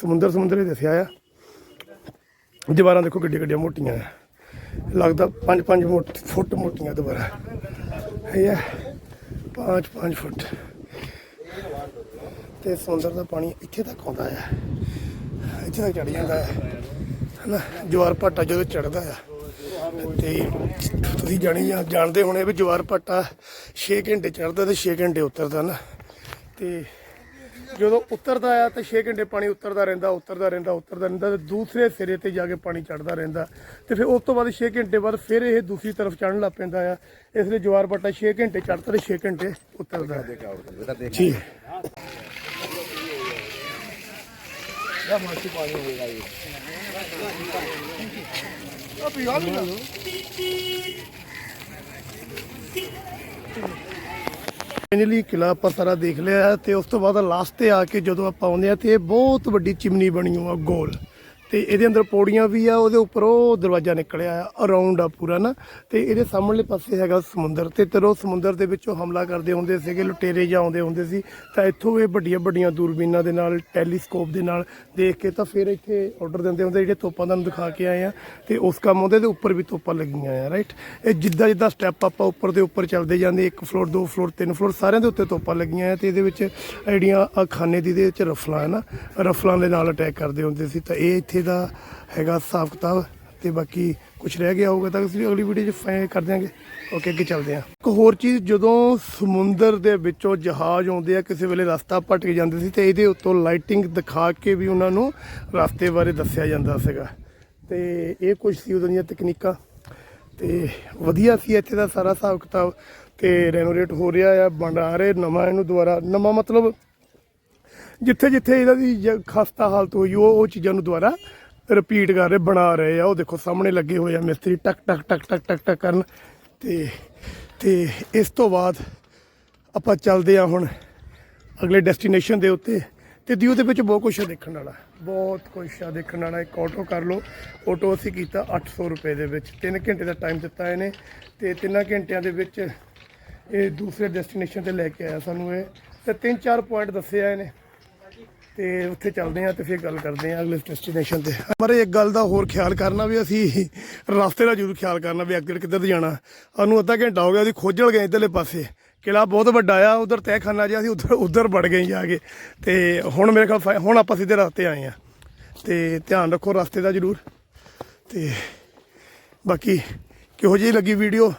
ਸਮੁੰਦਰ ਸਮੁੰਦਰ ਹੀ ਦੱਸਿਆ ਆ। ਦੀਵਾਰਾਂ ਦੇਖੋ ਕਿੱਡੀਆਂ ਕਿੱਡੀਆਂ ਮੋਟੀਆਂ ਆ। ਲੱਗਦਾ 5-5 ਫੁੱਟ ਮੋਟੀਆਂ ਦੁਬਾਰਾ ਇਹ ਆ 5-5 ਫੁੱਟ। ਤੇ ਸਮੁੰਦਰ ਦਾ ਪਾਣੀ ਇੱਥੇ ਤੱਕ ਆਉਂਦਾ ਆ। ਇੱਥੇ ਤੱਕ ਚੜ ਜਾਂਦਾ ਹੈ ਹਨਾ, ਜਵਾਰ ਭਾਟਾ ਜਦੋਂ ਚੜਦਾ ਆ। ਤੇ ਤੁਸੀਂ ਜਾਣੀ ਜਾਣਦੇ ਹੋਣੇ ਵੀ ਜਵਾਰ ਭਾਟਾ 6 ਘੰਟੇ ਚੜਦਾ ਤੇ 6 ਘੰਟੇ ਉਤਰਦਾ ਨਾ। ਤੇ ਜਦੋਂ ਉਤਰਦਾ ਆ ਤਾਂ 6 ਘੰਟੇ ਪਾਣੀ ਉਤਰਦਾ ਰਹਿੰਦਾ ਉਤਰਦਾ ਰਹਿੰਦਾ ਉਤਰਦਾ ਰਹਿੰਦਾ ਤੇ ਦੂਸਰੇ ਸਿਰੇ ਤੇ ਜਾ ਕੇ ਪਾਣੀ ਚੜਦਾ ਰਹਿੰਦਾ। ਤੇ ਫਿਰ ਉਸ ਤੋਂ ਬਾਅਦ 6 ਘੰਟੇ ਬਾਅਦ ਫਿਰ ਇਹ ਦੂਸਰੀ ਤਰਫ ਚੜਨ ਲੱਗ ਪੈਂਦਾ ਆ। ਇਸ ਲਈ ਜਵਾਰ ਭਾਟਾ 6 ਘੰਟੇ ਚੜਦਾ ਤੇ 6 ਘੰਟੇ ਉਤਰਦਾ। ਜੀ। ਫਾਈਨਲੀ ਕਿਲਾ ਆਪਾਂ ਸਾਰਾ ਦੇਖ ਲਿਆ ਹੈ ਤੇ ਉਸ ਤੋਂ ਬਾਅਦ ਲਾਸਟ ਤੇ ਆ ਕੇ ਜਦੋਂ ਆਪਾਂ ਆਉਂਦੇ ਆ ਤੇ ਇਹ ਬਹੁਤ ਵੱਡੀ ਚਿਮਨੀ ਬਣੀ ਹੋਆ ਗੋਲ। ਤੇ ਇਹਦੇ ਅੰਦਰ ਪੌੜੀਆਂ ਵੀ ਆ, ਉਹਦੇ ਉੱਪਰ ਉਹ ਦਰਵਾਜ਼ਾ ਨਿਕਲਿਆ ਆ ਅਰਾਊਂਡ ਆ ਪੂਰਾ ਨਾ। ਤੇ ਇਹਦੇ ਸਾਹਮਣੇ ਪਾਸੇ ਹੈਗਾ ਸਮੁੰਦਰ ਤੇ ਤਰੋ ਸਮੁੰਦਰ ਦੇ ਵਿੱਚੋਂ ਹਮਲਾ ਕਰਦੇ ਹੁੰਦੇ ਸੀਗੇ, ਲੁਟੇਰੇ ਜਾਂ ਆਉਂਦੇ ਹੁੰਦੇ ਸੀ, ਤਾਂ ਇੱਥੋਂ ਇਹ ਵੱਡੀਆਂ ਵੱਡੀਆਂ ਦੂਰਬੀਨਾਂ ਦੇ ਨਾਲ, ਟੈਲੀਸਕੋਪ ਦੇ ਨਾਲ ਦੇਖ ਕੇ ਤਾਂ ਫਿਰ ਇੱਥੇ ਆਰਡਰ ਦਿੰਦੇ ਹੁੰਦੇ, ਜਿਹੜੇ ਤੋਪਾਂ ਤੁਹਾਨੂੰ ਦਿਖਾ ਕੇ ਆਏ ਆ। ਤੇ ਉਸ ਕੰਮ ਉਹਦੇ ਦੇ ਉੱਪਰ ਵੀ ਤੋਪਾਂ ਲੱਗੀਆਂ ਆ ਰਾਈਟ ਇਹ ਜਿੱਦਾਂ ਜਿੱਦਾਂ ਸਟੈਪ ਆਪਾਂ ਉੱਪਰ ਦੇ ਉੱਪਰ ਚੱਲਦੇ ਜਾਂਦੇ, ਇੱਕ ਫਲੋਰ ਦੋ ਫਲੋਰ ਤਿੰਨ ਫਲੋਰ ਸਾਰਿਆਂ ਦੇ ਉੱਤੇ ਤੋਪਾਂ ਲੱਗੀਆਂ ਆ। ਤੇ ਇਹਦੇ ਵਿੱਚ ਜਿਹੜੀਆਂ ਆਹ ਖਾਨੇ ਦੀ ਦੇ ਵਿੱਚ ਰਫਲਾਂ ਹੈ ਨਾ, ਰਫਲਾਂ ਦੇ ਨਾਲ ਅਟੈਕ ਕਰਦੇ ਹੁੰਦੇ ਸੀ, ਤਾਂ ਇਹ ਇੱਥੇ ਦਾ ਹੈਗਾ ਹਿਸਾਬ ਕਿਤਾਬ ਤੇ ਬਾਕੀ ਕੁਝ ਰਹਿ ਗਿਆ ਹੋਊਗਾ ਤਾਂ ਅਸੀਂ ਅਗਲੀ ਵੀਡੀਓ 'ਚ ਫਾਇ ਕਰ ਦਿਆਂਗੇ। ਓਕੇ ਅੱਗੇ ਚੱਲਦੇ ਹਾਂ। ਇੱਕ ਹੋਰ ਚੀਜ਼, ਜਦੋਂ ਸਮੁੰਦਰ ਦੇ ਵਿੱਚੋਂ ਜਹਾਜ਼ ਆਉਂਦੇ ਆ, ਕਿਸੇ ਵੇਲੇ ਰਸਤਾ ਭਟਕ ਜਾਂਦੇ ਸੀ ਤੇ ਇਹਦੇ ਉੱਤੋਂ ਲਾਈਟਿੰਗ ਦਿਖਾ ਕੇ ਵੀ ਉਹਨਾਂ ਨੂੰ ਰਸਤੇ ਬਾਰੇ ਦੱਸਿਆ ਜਾਂਦਾ ਸੀਗਾ। ਤੇ ਇਹ ਕੁਝ ਸੀ ਉਦੋਂ ਦੀਆਂ ਤਕਨੀਕਾਂ। ਤੇ ਵਧੀਆ ਸੀ ਇੱਥੇ ਦਾ ਸਾਰਾ ਹਿਸਾਬ ਕਿਤਾਬ। ਤੇ ਰੈਨੋਵੇਟ ਹੋ ਰਿਹਾ ਆ, ਬਣਾ ਰਹੇ, ਨਵਾਂ ਇਹਨੂੰ ਦੁਬਾਰਾ, ਨਵਾਂ ਮਤਲਬ ਜਿੱਥੇ ਜਿੱਥੇ ਇਹਨਾਂ ਦੀ ਜ- ਖਸਤਾ ਹਾਲਤ ਹੋਈ, ਉਹ ਉਹ ਚੀਜ਼ਾਂ ਨੂੰ ਦੁਬਾਰਾ ਰਿਪੀਟ ਕਰ ਰਹੇ, ਬਣਾ ਰਹੇ ਆ। ਉਹ ਦੇਖੋ, ਸਾਹਮਣੇ ਲੱਗੇ ਹੋਏ ਆ ਮਿਸਤਰੀ, ਟਕ ਟਕ ਟਕ ਟਕ ਟਕ ਟਕ ਕਰਨ। ਤੇ ਤੇ ਇਸ ਤੋਂ ਬਾਅਦ ਆਪਾਂ ਚੱਲਦੇ ਆ ਹੁਣ ਅਗਲੇ ਡੈਸਟੀਨੇਸ਼ਨ ਦੇ ਉੱਤੇ। ਤੇ ਦਿਓ ਦੇ ਵਿੱਚ ਬਹੁਤ ਕੁਛ ਆ ਦੇਖਣ ਵਾਲਾ। ਬਹੁਤ ਕੁਛ ਆ ਦੇਖਣ ਵਾਲਾ। ਇੱਕ ਆਟੋ ਕਰ ਲਓ। ਆਟੋ ਅਸੀਂ ਕੀਤਾ 800 ਰੁਪਏ ਦੇ ਵਿੱਚ। 3 ਘੰਟੇ ਦਾ ਟਾਈਮ ਦਿੱਤਾ ਇਹਨੇ। ਤੇ ਤਿੰਨਾਂ ਘੰਟਿਆਂ ਦੇ ਵਿੱਚ ਇਹ ਦੂਸਰੇ ਡੈਸਟੀਨੇਸ਼ਨ ਤੇ ਲੈ ਕੇ ਆਇਆ ਸਾਨੂੰ ਇਹ। ਤੇ ਤਿੰਨ ਚਾਰ ਪੁਆਇੰਟ ਦੱਸੇ ਆ ਇਹਨੇ। ਤੇ ਉੱਥੇ ਚੱਲਦੇ ਆ ਤੇ ਫਿਰ ਗੱਲ ਕਰਦੇ ਆ ਅਗਲੇ ਡੈਸਟੀਨੇਸ਼ਨ ਤੇ। ਮਰੇ ਇੱਕ ਗੱਲ ਦਾ ਹੋਰ ਖਿਆਲ ਕਰਨਾ ਵੀ ਅਸੀਂ ਰਸਤੇ ਦਾ ਜ਼ਰੂਰ ਖਿਆਲ ਕਰਨਾ ਵੀ ਅੱਗੇ ਕਿੱਧਰ ਜਾਣਾ। ਸਾਨੂੰ ਅੱਧਾ ਘੰਟਾ ਹੋ ਗਿਆ, ਅਸੀਂ ਖੋਜਲ ਗਏ ਇਧਰਲੇ ਪਾਸੇ। ਕਿਲਾ ਬਹੁਤ ਵੱਡਾ ਆ, ਉਧਰ ਤਹਿਖਾਨਾ ਜਿਹਾ ਸੀ, ਉਧਰ ਉਧਰ ਵੜ ਗਏ ਜਾ ਕੇ। ਤੇ ਹੁਣ ਮੇਰੇ ਖਿਆਲ ਹੁਣ ਆਪਾਂ ਸਿੱਧੇ ਰਸਤੇ ਆਏ ਆ ਤੇ ਧਿਆਨ ਰੱਖੋ ਰਸਤੇ ਦਾ ਜ਼ਰੂਰ। ਤੇ ਬਾਕੀ ਕਿਹੋ ਜਿਹੀ ਲੱਗੀ ਵੀਡੀਓ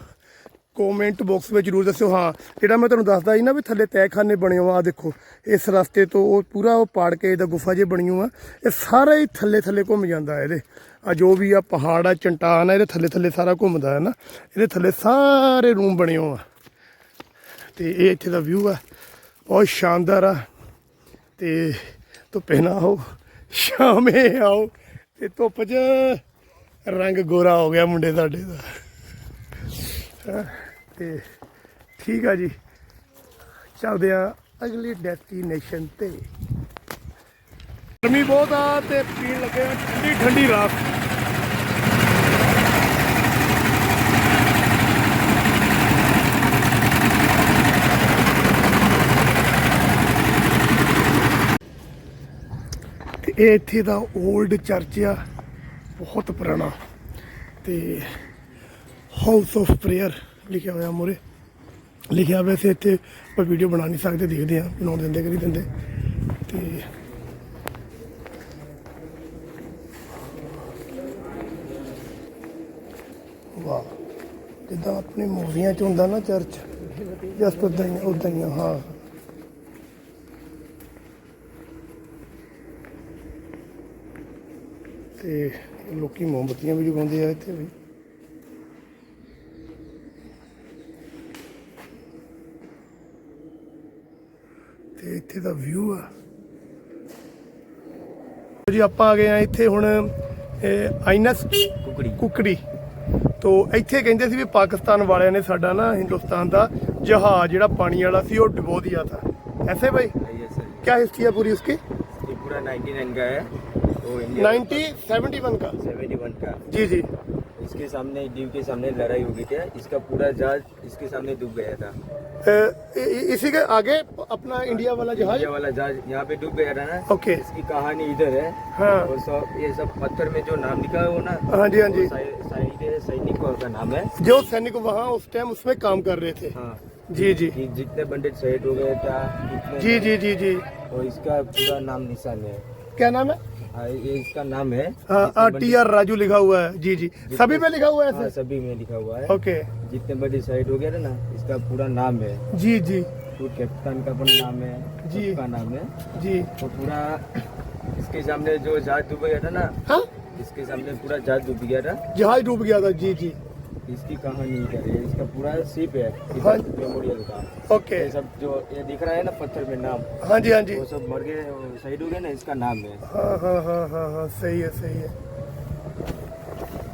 ਕਮੈਂਟ ਬਾਕਸ ਵਿੱਚ ਜ਼ਰੂਰ ਦੱਸਿਓ। ਹਾਂ, ਜਿਹੜਾ ਮੈਂ ਤੁਹਾਨੂੰ ਦੱਸਦਾ ਸੀ ਨਾ ਵੀ ਥੱਲੇ ਤੈਖਾਨੇ ਬਣੇ ਹੋ ਆ ਦੇਖੋ, ਇਸ ਰਸਤੇ ਤੋਂ ਉਹ ਪੂਰਾ ਉਹ ਪਾੜ ਕੇ ਇਹਦਾ ਗੁਫਾ ਜੇ ਬਣੀ ਹੋ ਆ, ਇਹ ਸਾਰਾ ਹੀ ਥੱਲੇ ਥੱਲੇ ਘੁੰਮ ਜਾਂਦਾ ਇਹਦੇ। ਆ ਜੋ ਵੀ ਆ ਪਹਾੜ ਆ, ਚੰਟਾਨ ਆ, ਇਹਦੇ ਥੱਲੇ ਥੱਲੇ ਸਾਰਾ ਘੁੰਮਦਾ ਹੈ ਨਾ। ਇਹਦੇ ਥੱਲੇ ਸਾਰੇ ਰੂਮ ਬਣੇ ਹੋ ਆ। ਤੇ ਇਹ ਇੱਥੇ ਦਾ ਵਿਊ ਆ, ਬਹੁਤ ਸ਼ਾਨਦਾਰ ਆ। ਤੇ ਧੁੱਪੇ ਨਾ ਆਓ, ਸ਼ਾਮੇ ਆਓ, ਤੇ ਧੁੱਪ 'ਚ ਰੰਗ ਗੋਰਾ ਹੋ ਗਿਆ ਮੁੰਡੇ ਸਾਡੇ ਦਾ। ਤੇ ਠੀਕ ਆ ਜੀ। ਚੱਲਦੇ ਆ ਅਗਲੀ ਡੈਸਟੀਨੇਸ਼ਨ ਤੇ। ਗਰਮੀ ਬਹੁਤ ਆ ਤੇ ਪੀਣ ਲੱਗੇ ਆ ਠੰਡੀ ਠੰਡੀ ਰਾਤ। ਇਹ ਇੱਥੇ ਦਾ 올ਡ ਚਰਚ ਆ, ਬਹੁਤ ਪੁਰਾਣਾ। ਤੇ ਹਾਊਸ ਆਫ ਪ੍ਰੇਅਰ ਲਿਖਿਆ ਹੋਇਆ ਮੋਰੇ ਲਿਖਿਆ ਵੈਸੇ ਇੱਥੇ ਪਰ ਵੀਡੀਓ ਬਣਾ ਨਹੀਂ ਸਕਦੇ, ਦੇਖਦੇ ਆ ਬਣਾਉਣ ਦਿੰਦੇ, ਕਰੀ ਦਿੰਦੇ। ਤੇ ਵਾਹ, ਜਿੱਦਾਂ ਆਪਣੇ ਮੋਰੀਆਂ 'ਚ ਹੁੰਦਾ ਨਾ ਚਰਚ ਜਸਟ ਉਦਾਂ ਹੀ ਉਦਾਂ ਹੀ ਹਾਂ। ਤੇ ਲੋਕੀ ਮੋਮਬਤੀਆਂ ਵੀ ਜਗਾਉਂਦੇ ਆ ਇੱਥੇ ਵੀ। ਤੇ ਇੱਥੇ ਦਾ ਵਿਊ ਆ ਜੀ ਆਪਾਂ ਆ ਗਏ ਆ ਇੱਥੇ ਹੁਣ ਆਈਨਸ कुकड़ी ਕੁਕੜੀ ਤੋ ਇੱਥੇ ਕਹਿੰਦੇ ਸੀ ਵੀ ਪਾਕਿਸਤਾਨ ਵਾਲਿਆਂ ਨੇ ਸਾਡਾ ਨਾ ਹਿੰਦੁਸਤਾਨ ਦਾ ਜਹਾਜ਼ ਜਿਹੜਾ ਪਾਣੀ ਵਾਲਾ ਸੀ ਉਹ ਡੁਬੋ ਦਿਆ था ऐसे भाई ये सर क्या हिस्ट्री है पूरी उसकी ये पूरा 99 का है वो इंडिया 90 71 का 71 का जी जी इसके सामने ड्यू के सामने लड़ाई हो गई थी इसका पूरा जहाज़ इसके सामने डूब गया था। इसी के आगे अपना इंडिया वाला जहाज़ इंडिया वाला जहाज़ यहाँ पे डूब गया था ना? ओके। इसकी कहानी इधर है। हाँ। और सब ये सब पत्थर में जो नाम लिखा है वो ना? हाँ जी हाँ जी। सैनिक का नाम है। जो सैनिक वहाँ उस टाइम उसमें काम कर रहे थे। हाँ। जी जी। जितने बंदे शहीद हो गए था जी जी जी जी। और इसका पूरा नाम निशान है। क्या नाम है? हाँ, ये इसका नाम है। आ, टी आर राजू लिखा हुआ है। जी जी। सभी में लिखा हुआ है हाँ सभी में लिखा हुआ है। ओके। जितने बड़ी साइड हो गया थे ना इसका पूरा नाम है। जी जी। तो कैप्टन का अपना नाम है जी। का नाम है। जी। तो पूरा इसके सामने जो जहाज़ डूब गया था ना हाँ? इसके सामने पूरा जहाज़ डूब गया था जहाज़ डूब गया था। जी जी। इसकी कहानी है? इसका पूरा शिप है हाँ। मेमोरियल का। ओके। ये सब जो ये दिख रहा है ना पत्थर में नाम हाँ जी हाँ जी। वो सब मर गए शहीद हो गए ना इसका नाम है। हाँ हाँ हाँ हाँ हाँ सही है सही है।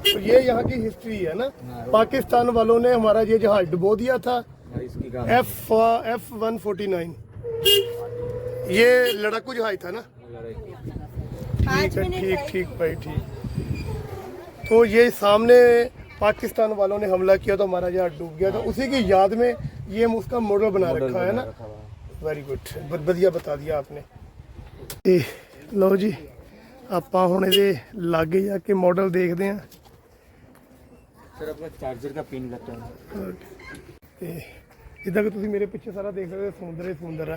तो ये यहाँ की हिस्ट्री है ना? हाँ। पाकिस्तान वालों ने हमारा ये जहाज़ डुबो दिया था F F one forty nine ये लड़ाकू जहाज़ था ना? ठीक है ठीक ठीक भाई ठीक। तो ये सामने पाकिस्तान वालों ने हमला किया तो हमारा जहाज डूब गया था उसी की याद में ये हम उसका मॉडल बना मॉडल रखा है बना ना रखा हुआ है। ਵੈਰੀ ਗੁੱਡ ਵਧੀਆ ਬਤਾ ਦਿਆ ਆਪਨੇ ਤੇ ਲਓ ਜੀ ਆਪਾਂ ਹੁਣ ਇਹਦੇ ਲਾਗੇ ਜਾ ਕੇ ਮਾਡਲ ਦੇਖਦੇ ਆਂ सर अपना चार्जर का पिन लगता है ਤੇ ਜਿੱਦਾਂ ਕਿ ਤੁਸੀਂ ਮੇਰੇ ਪਿੱਛੇ ਸਾਰਾ ਦੇਖ ਸਕਦੇ ਹੋ ਸਮੁੰਦਰ ਹੀ ਸਮੁੰਦਰ ਆ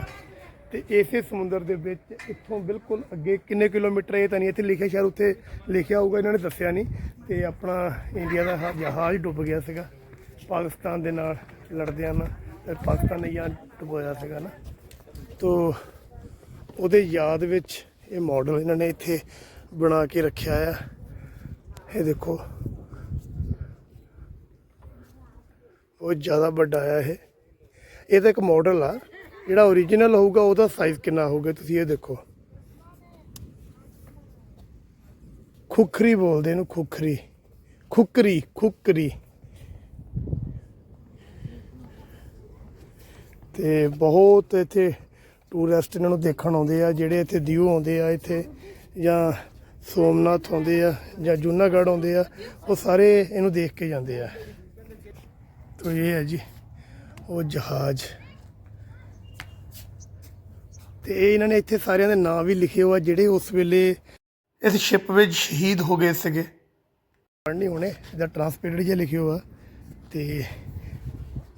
ਤੇ ਇਸੇ ਸਮੁੰਦਰ ਦੇ ਵਿੱਚ ਇੱਥੋਂ ਬਿਲਕੁਲ ਅੱਗੇ ਕਿੰਨੇ ਕਿਲੋਮੀਟਰ ਇਹ ਤਾਂ ਨਹੀਂ, ਇੱਥੇ ਲਿਖਿਆ ਸ਼ਾਇਦ ਉੱਥੇ ਲਿਖਿਆ ਹੋਊਗਾ, ਇਹਨਾਂ ਨੇ ਦੱਸਿਆ ਨਹੀਂ। ਤੇ ਆਪਣਾ ਇੰਡੀਆ ਦਾ ਹਾ- ਜਹਾਜ਼ ਡੁੱਬ ਗਿਆ ਸੀਗਾ। ਪਾਕਿਸਤਾਨ ਦੇ ਨਾਲ ਲੜਦਿਆਂ ਨਾ ਤੇ ਪਾਕਿਸਤਾਨ ਨੇ ਜਾਂ ਡੁਬੋਇਆ ਸੀਗਾ ਨਾ। ਤੋ ਉਹਦੇ ਯਾਦ ਵਿੱਚ ਇਹ ਮਾਡਲ ਇਹਨਾਂ ਨੇ ਇੱਥੇ ਬਣਾ ਕੇ ਰੱਖਿਆ ਆ। ਇਹ ਦੇਖੋ। ਬਹੁਤ ਜ਼ਿਆਦਾ ਵੱਡਾ ਆ ਇਹ। ਇਹ ਤਾਂ ਇੱਕ ਮਾਡਲ ਆ। ਜਿਹੜਾ ਓਰੀਜਨਲ ਹੋਊਗਾ ਉਹਦਾ ਸਾਈਜ਼ ਕਿੰਨਾ ਹੋਊਗਾ ਤੁਸੀਂ ਇਹ ਦੇਖੋ। ਖੁਖਰੀ ਬੋਲਦੇ ਇਹਨੂੰ ਖੁਖਰੀ। ਖੁਕਰੀ ਖੁਕਰੀ। ਤੇ ਬਹੁਤ ਇੱਥੇ ਟੂਰਿਸਟ ਇਹਨਾਂ ਨੂੰ ਦੇਖਣ ਆਉਂਦੇ ਆ, ਜਿਹੜੇ ਇੱਥੇ ਦਿਉ ਆਉਂਦੇ ਆ, ਇੱਥੇ ਜਾਂ ਸੋਮਨਾਥ ਆਉਂਦੇ ਆ ਜਾਂ ਜੂਨਾਗੜ੍ਹ ਆਉਂਦੇ ਆ, ਉਹ ਸਾਰੇ ਇਹਨੂੰ ਦੇਖ ਕੇ ਜਾਂਦੇ ਆ। ਤੋ ਇਹ ਹੈ ਜੀ, ਉਹ ਜਹਾਜ਼। ਤੇ ਇਹ ਇਹਨਾਂ ਨੇ ਇੱਥੇ ਸਾਰਿਆਂ ਦੇ ਨਾਂ ਵੀ ਲਿਖੇ ਹੋਆ ਜਿਹੜੇ ਉਸ ਵੇਲੇ ਇਸ ਸ਼ਿਪ ਵਿੱਚ ਸ਼ਹੀਦ ਹੋ ਗਏ ਸੀਗੇ। ਪੜ੍ਹਨੀ ਹੋਣੇ, ਇਹਦਾ ਟਰਾਂਸਪੇਰੈਂਟ ਜਿਹਾ ਲਿਖਿਆ ਹੋਆ ਤੇ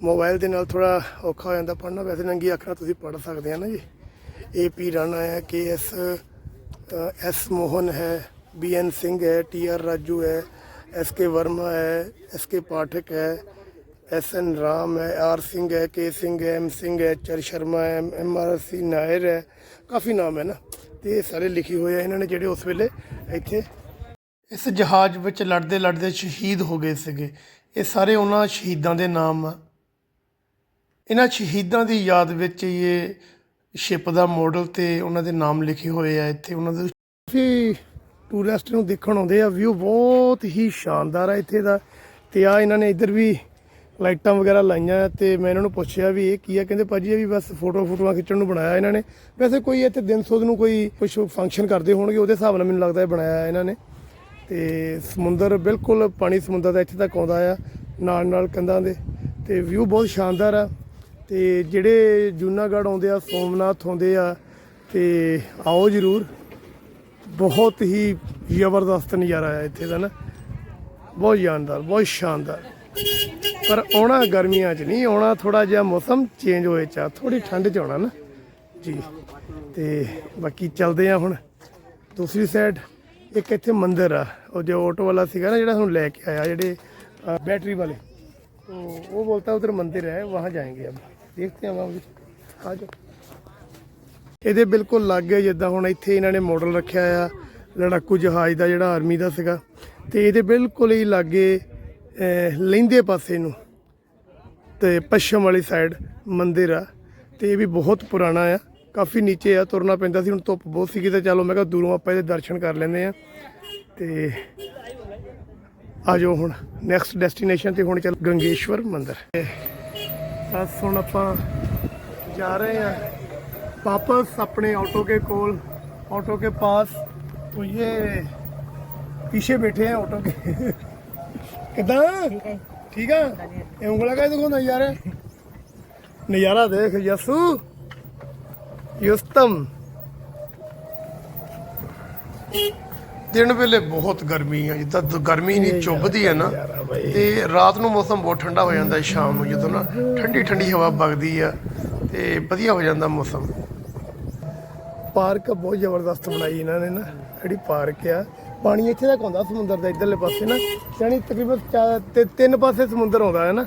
ਮੋਬਾਈਲ ਦੇ ਨਾਲ ਥੋੜਾ ਔਖਾ ਹੋ ਜਾਂਦਾ ਪੜ੍ਹਨਾ। ਵੈਸੇ ਨੰਗੀ ਅੱਖਰਾਂ ਤੁਸੀਂ ਪੜ੍ਹ ਸਕਦੇ ਆ ਨਾ ਜੀ। ਏ ਪੀ ਰਾਣਾ ਹੈ ਕੇ ਐਸ ਐਸ ਮੋਹਨ ਹੈ ਬੀ ਐਨ ਸਿੰਘ ਹੈ ਟੀ ਆਰ ਰਾਜੂ ਹੈ ਐਸ ਕੇ ਵਰਮਾ ਹੈ ਐਸ ਕੇ ਪਾਠਕ ਹੈ ਐਸ ਐਨ ਰਾਮ ਹੈ, ਆਰ ਸਿੰਘ ਹੈ, ਕੇ ਸਿੰਘ ਹੈ, ਐਮ ਸਿੰਘ ਹੈ, ਚਰ ਸ਼ਰਮਾ ਹੈ, ਐਮ ਆਰ ਸੀ ਨਾਇਰ ਹੈ। ਕਾਫੀ ਨਾਮ ਹੈ ਨਾ। ਤੇ ਇਹ ਸਾਰੇ ਲਿਖੇ ਹੋਏ ਆ ਇਹਨਾਂ ਨੇ ਜਿਹੜੇ ਉਸ ਵੇਲੇ ਇੱਥੇ ਇਸ ਜਹਾਜ਼ ਵਿੱਚ ਲੜਦੇ ਲੜਦੇ ਸ਼ਹੀਦ ਹੋ ਗਏ ਸੀਗੇ। ਇਹ ਸਾਰੇ ਉਹਨਾਂ ਸ਼ਹੀਦਾਂ ਦੇ ਨਾਮ ਆ। ਇਹਨਾਂ ਸ਼ਹੀਦਾਂ ਦੀ ਯਾਦ ਵਿੱਚ ਇਹ ਸ਼ਿਪ ਦਾ ਮਾਡਲ ਤੇ ਉਹਨਾਂ ਦੇ ਨਾਮ ਲਿਖੇ ਹੋਏ ਆ ਇੱਥੇ। ਉਹਨਾਂ ਦੇ ਕਾਫੀ ਟੂਰਿਸਟ ਨੂੰ ਦੇਖਣ ਆਉਂਦੇ ਆ। ਵਿਊ ਬਹੁਤ ਹੀ ਸ਼ਾਨਦਾਰ ਆ ਇੱਥੇ ਦਾ। ਤੇ ਆ ਇਹਨਾਂ ਨੇ ਇੱਧਰ ਵੀ ਲਾਈਟਾਂ ਵਗੈਰਾ ਲਾਈਆਂ ਆ ਤੇ ਮੈਂ ਇਹਨਾਂ ਨੂੰ ਪੁੱਛਿਆ ਵੀ ਇਹ ਕੀ ਆ? ਕਹਿੰਦੇ ਭਾਜੀ ਇਹ ਵੀ ਬਸ ਫੋਟੋ ਫੋਟੋਆਂ ਖਿੱਚਣ ਨੂੰ ਬਣਾਇਆ ਇਹਨਾਂ ਨੇ। ਵੈਸੇ ਕੋਈ ਇੱਥੇ ਦਿਨ ਸੋਧ ਨੂੰ ਕੋਈ ਕੁਝ ਫੰਕਸ਼ਨ ਕਰਦੇ ਹੋਣਗੇ, ਉਹਦੇ ਹਿਸਾਬ ਨਾਲ ਮੈਨੂੰ ਲੱਗਦਾ ਇਹ ਬਣਾਇਆ ਇਹਨਾਂ ਨੇ। ਤੇ ਸਮੁੰਦਰ ਬਿਲਕੁਲ ਪਾਣੀ ਸਮੁੰਦਰ ਦਾ ਇੱਥੇ ਤੱਕ ਆਉਂਦਾ ਆ, ਨਾਲ ਨਾਲ ਕੰਧਾਂ ਦੇ। ਤੇ ਵਿਊ ਬਹੁਤ ਸ਼ਾਨਦਾਰ ਆ। ਤੇ ਜਿਹੜੇ ਜੂਨਾਗੜ੍ਹ ਆਉਂਦੇ ਆ, ਸੋਮਨਾਥ ਆਉਂਦੇ ਆ, ਤੇ ਆਓ ਜਰੂਰ। ਬਹੁਤ ਹੀ ਜ਼ਬਰਦਸਤ ਨਜ਼ਾਰਾ ਆ ਇੱਥੇ ਦਾ ਨਾ। ਬਹੁਤ ਸ਼ਾਨਦਾਰ ਬਹੁਤ ਸ਼ਾਨਦਾਰ। ਪਰ ਆਉਣਾ ਗਰਮੀਆਂ 'ਚ ਨਹੀਂ, ਆਉਣਾ ਥੋੜਾ ਜਿਹਾ ਮੌਸਮ ਚੇਂਜ ਹੋਏ ਚਾ ਥੋੜੀ ਠੰਡ 'ਚ ਆਉਣਾ ਨਾ। ਜੀ, ਤੇ ਬਾਕੀ ਚੱਲਦੇ ਆ ਹੁਣ। ਦੂਸਰੀ ਸਾਈਡ ਇੱਕ ਇੱਥੇ ਮੰਦਿਰ ਆ, ਉਹ ਜੋ ਆਟੋ ਵਾਲਾ ਸੀਗਾ ਨਾ ਜਿਹੜਾ ਤੁਹਾਨੂੰ ਲੈ ਕੇ ਆਇਆ, ਜਿਹੜੇ ਬੈਟਰੀ ਵਾਲੇ। ਉਹ ਬੋਲਤਾ ਉਧਰ ਮੰਦਿਰ ਹੈ, ਵਹਾਂ ਜਾਏਗੇ ਅਬ ਦੇਖਦੇ ਹਾਂ ਵਹਾਂ ਆ ਜਾਓ। ਇਹਦੇ ਬਿਲਕੁਲ ਲਾਗੇ ਜਿੱਦਾਂ ਹੁਣ ਇੱਥੇ ਇਹਨਾਂ ਨੇ ਮਾਡਲ ਰੱਖਿਆ ਆ, ਲੜਾਕੂ ਜਹਾਜ਼ ਦਾ ਜਿਹੜਾ ਆਰਮੀ ਦਾ ਸੀਗਾ। ਤੇ ਇਹਦੇ ਬਿਲਕੁਲ ਹੀ ਲਾਗੇ ਅਹ, ਲਹਿੰਦੇ ਪਾਸੇ ਨੂੰ ਤੇ ਪੱਛਮ ਵਾਲੀ ਸਾਈਡ ਮੰਦਿਰ ਆ ਤੇ ਇਹ ਵੀ ਬਹੁਤ ਪੁਰਾਣਾ ਆ ਕਾਫੀ ਨੀਚੇ ਆ ਤੁਰਨਾ ਪੈਂਦਾ ਸੀ ਹੁਣ ਧੁੱਪ ਬਹੁਤ ਸੀਗੀ ਤੇ ਚਲੋ ਮੈਂ ਕਿਹਾ ਦੂਰੋਂ ਆਪਾਂ ਇਹਦੇ ਦਰਸ਼ਨ ਕਰ ਲੈਂਦੇ ਆ ਤੇ ਆ ਜਾਓ ਹੁਣ ਨੈਕਸਟ ਡੈਸਟੀਨੇਸ਼ਨ ਤੇ ਹੁਣ ਚੱਲ ਗੰਗੇਸ਼ਵਰ ਮੰਦਿਰ ਬਸ ਹੁਣ ਆਪਾਂ ਜਾ ਰਹੇ ਆ वापस अपने ऑटो के कोल ऑटो के पास तो ये पीछे बैठे हैं ऑटो के ਕਿਦਾਂ? ਠੀਕ ਆ? ਇਹ ਉਂਗਲਾ ਕਾਹ ਦਿਖਾਉਂਦਾ ਯਾਰ ਨਜ਼ਾਰਾ ਦੇਖ ਯਸੂ। ਯਸਤਮ। ਦਿਨ ਵੇਲੇ ਬਹੁਤ ਗਰਮੀ ਹੈ ਜਿੱਦਾਂ ਗਰਮੀ ਨਹੀਂ ਚੁੱਭਦੀ ਆ ਨਾ ਤੇ ਰਾਤ ਨੂੰ ਮੌਸਮ ਬਹੁਤ ਠੰਡਾ ਹੋ ਜਾਂਦਾ ਸ਼ਾਮ ਨੂੰ ਜਦੋਂ ਨਾ ਠੰਡੀ ਠੰਡੀ ਹਵਾ ਵਗਦੀ ਆ ਤੇ ਵਧੀਆ ਹੋ ਜਾਂਦਾ ਮੌਸਮ। ਪਾਰਕ ਬਹੁਤ ਜ਼ਬਰਦਸਤ ਬਣਾਈ ਇਹਨਾਂ ਨੇ ਨਾ ਜਿਹੜੀ ਪਾਰਕ ਆ ਪਾਣੀ ਇੱਥੇ ਤੱਕ ਆਉਂਦਾ ਸਮੁੰਦਰ ਦੇ ਇਧਰਲੇ ਪਾਸੇ ਨਾ, ਯਾਨੀ ਤਕਰੀਬਨ ਚਾ- ਤੇ ਤਿੰਨ ਪਾਸੇ ਸਮੁੰਦਰ ਆਉਂਦਾ ਹੈ ਨਾ,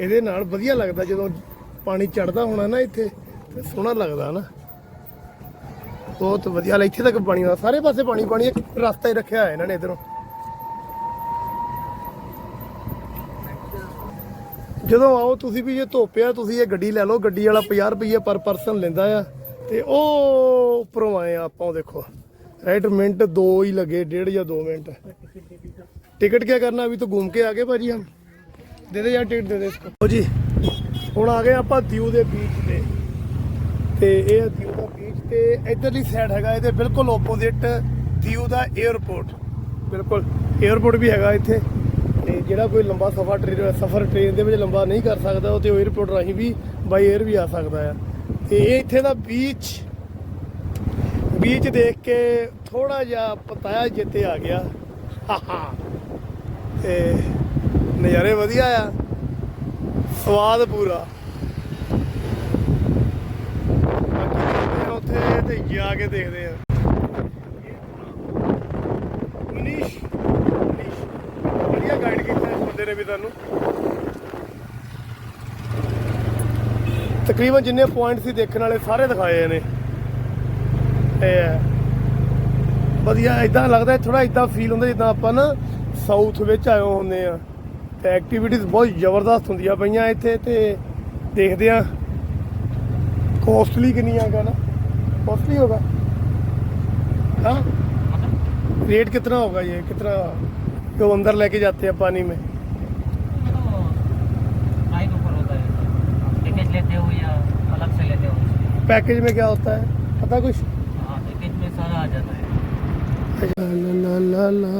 ਇਹਦੇ ਨਾਲ ਵਧੀਆ ਲੱਗਦਾ ਜਦੋਂ ਪਾਣੀ ਚੜਦਾ ਹੋਣਾ ਨਾ ਇੱਥੇ, ਤੇ ਸੋਹਣਾ ਲੱਗਦਾ ਨਾ। ਬਹੁਤ ਵਧੀਆ, ਲੈ ਇੱਥੇ ਤੱਕ ਪਾਣੀ ਆਉਂਦਾ, ਸਾਰੇ ਪਾਸੇ ਪਾਣੀ ਪਾਣੀ ਇੱਕ ਰਸਤਾ ਹੀ ਰੱਖਿਆ ਹੋਇਆ ਇਹਨਾਂ ਨੇ ਇਧਰੋਂ। ਜਦੋਂ ਆਓ ਤੁਸੀਂ ਵੀ ਜੇ ਧੋਪਿਆ ਤੁਸੀਂ ਇਹ ਗੱਡੀ ਲੈ ਲਓ, ਗੱਡੀ ਵਾਲਾ 50 ਰੁਪਏ ਪਰ ਪਰਸਨ ਲੈਂਦਾ ਆ, ਤੇ ਉਹ ਉੱਪਰੋਂ ਆਏ ਆ ਆਪਾਂ, ਉਹ ਦੇਖੋ। राइट मिनट दो ही लगे डेढ़ या दो मिनट टिकट क्या करना अभी तो घूम के आ गए भाजी हम दे दे ਟਿਕਟ, ਦੇ दे दे इसको जी ਹੁਣ ਆ ਗਏ ਆਪਾਂ ਦਿਊ ਦੇ ਬੀਚ ਤੇ। ਤੇ ਇਹ ਦਿਊ ਦਾ ਬੀਚ ਤੇ ਇਧਰਲੀ ਸਾਈਡ ਹੈਗਾ, ਇਹਦੇ ਬਿਲਕੁਲ ਆਪੋਜ਼ਿਟ ਦਿਊ ਦਾ 에어ਪੋਰਟ ਬਿਲਕੁਲ 에어ਪੋਰਟ ਵੀ ਹੈਗਾ ਇੱਥੇ। ਤੇ ਜਿਹੜਾ ਕੋਈ ਲੰਬਾ ਸਫ਼ਰ ਟ੍ਰੇਨ ਸਫ਼ਰ ਟ੍ਰੇਨ ਦੇ ਵਿੱਚ ਲੰਬਾ ਨਹੀਂ ਕਰ ਸਕਦਾ, ਉਹ ਤੇ 에어ਪੋਰਟ ਰਾਹੀਂ ਵੀ ਬਾਈ 에ਅਰ ਵੀ ਆ ਸਕਦਾ ਆ। ਤੇ ਇਹ ਇੱਥੇ ਦਾ ਬੀਚ ਬੀਚ ਦੇਖ ਕੇ ਥੋੜਾ ਜਿਹਾ ਪਤਾਇਆ ਜਿੱਤੇ ਆ ਗਿਆ। ਤੇ ਨਜ਼ਾਰੇ ਵਧੀਆ ਆ। ਸਵਾਦ ਪੂਰਾ। ਉੱਥੇ ਤੇ ਜਾ ਕੇ ਦੇਖਦੇ ਆ। ਮਨੀਸ਼ ਮਨੀਸ਼ ਵਧੀਆ ਗਾਈਡ ਕੀਤਾ ਇਸ ਬੰਦੇ ਨੇ ਵੀ ਤੁਹਾਨੂੰ। ਤਕਰੀਬਨ ਜਿੰਨੇ ਪੁਆਇੰਟ ਸੀ ਦੇਖਣ ਵਾਲੇ ਸਾਰੇ ਦਿਖਾਏ ਨੇ ਇਹ ਹੈ। ਵਧੀਆ ਇਦਾਂ ਲੱਗਦਾ ਥੋੜਾ ਇਦਾਂ ਫੀਲ ਹੁੰਦਾ ਜਿੱਦਾਂ ਆਪਾਂ ਨਾ ਸਾਊਥ ਵਿੱਚ ਆਏ ਹੁੰਦੇ ਆ ਤੇ ਐਕਟੀਵਿਟੀਜ਼ ਬਹੁਤ ਜ਼ਬਰਦਸਤ ਹੁੰਦੀਆਂ ਪਈਆਂ ਇੱਥੇ ਤੇ ਦੇਖਦੇ ਆ ਕੋਸਟਲੀ ਕਿੰਨੀ ਆਗਾ ਨਾ ਕੋਸਟਲੀ ਹੋਗਾ हाँ रेट कितना होगा ये कितना जो अंदर लेके जाते हैं पानी में प्राइस ऊपर होता है पैकेज लेते हो या अलग से लेते हो पैकेज में क्या होता है पता कुछ ला ला ला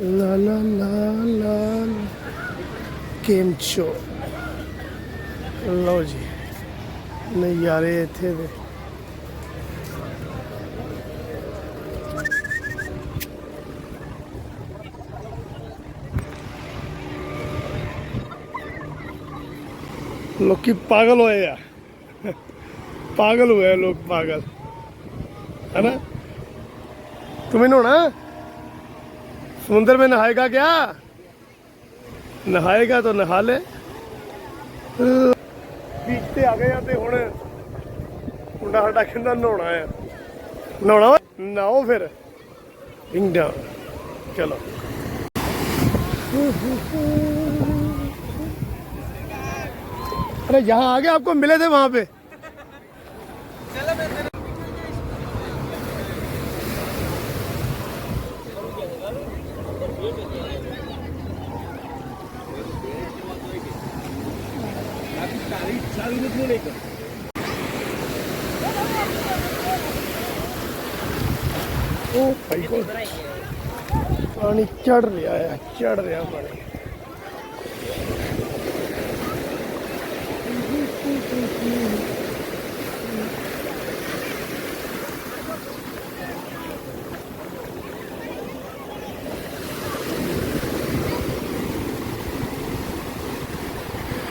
ला ला ला ला केमचो ਲਓ ਜੀ ਨਜ਼ਾਰੇ ਇੱਥੇ ਦੇ ਲੋਕੀ ਪਾਗਲ ਹੋਏ ਆ ਪਾਗਲ ਹੋਏ ਆ ਲੋਕ ਪਾਗਲ है ना तुम्हें नहाना समुंदर में नहाएगा क्या ਨਹਾਏਗਾ ਤਾਂ ਨਹਾ ਲੈ ਬੀਚ ਤੇ ਆ ਗਏ ਆ ਤੇ ਹੁਣ ਮੁੰਡਾ ਸਾਡਾ ਕਹਿੰਦਾ ਨਹਾਉਣਾ ਆ ਨਹਾਉਣਾ ਵਾ? ਨਹਾਓ ਫਿਰ ਰਿੰਗ ਡਾਊਨ ਚਲੋ अरे यहाँ आगे आपको मिले थे वहां पे ਚੜ ਰਿਹਾ ਹੈ ਚੜ ਰਿਹਾ ਪਾਣੀ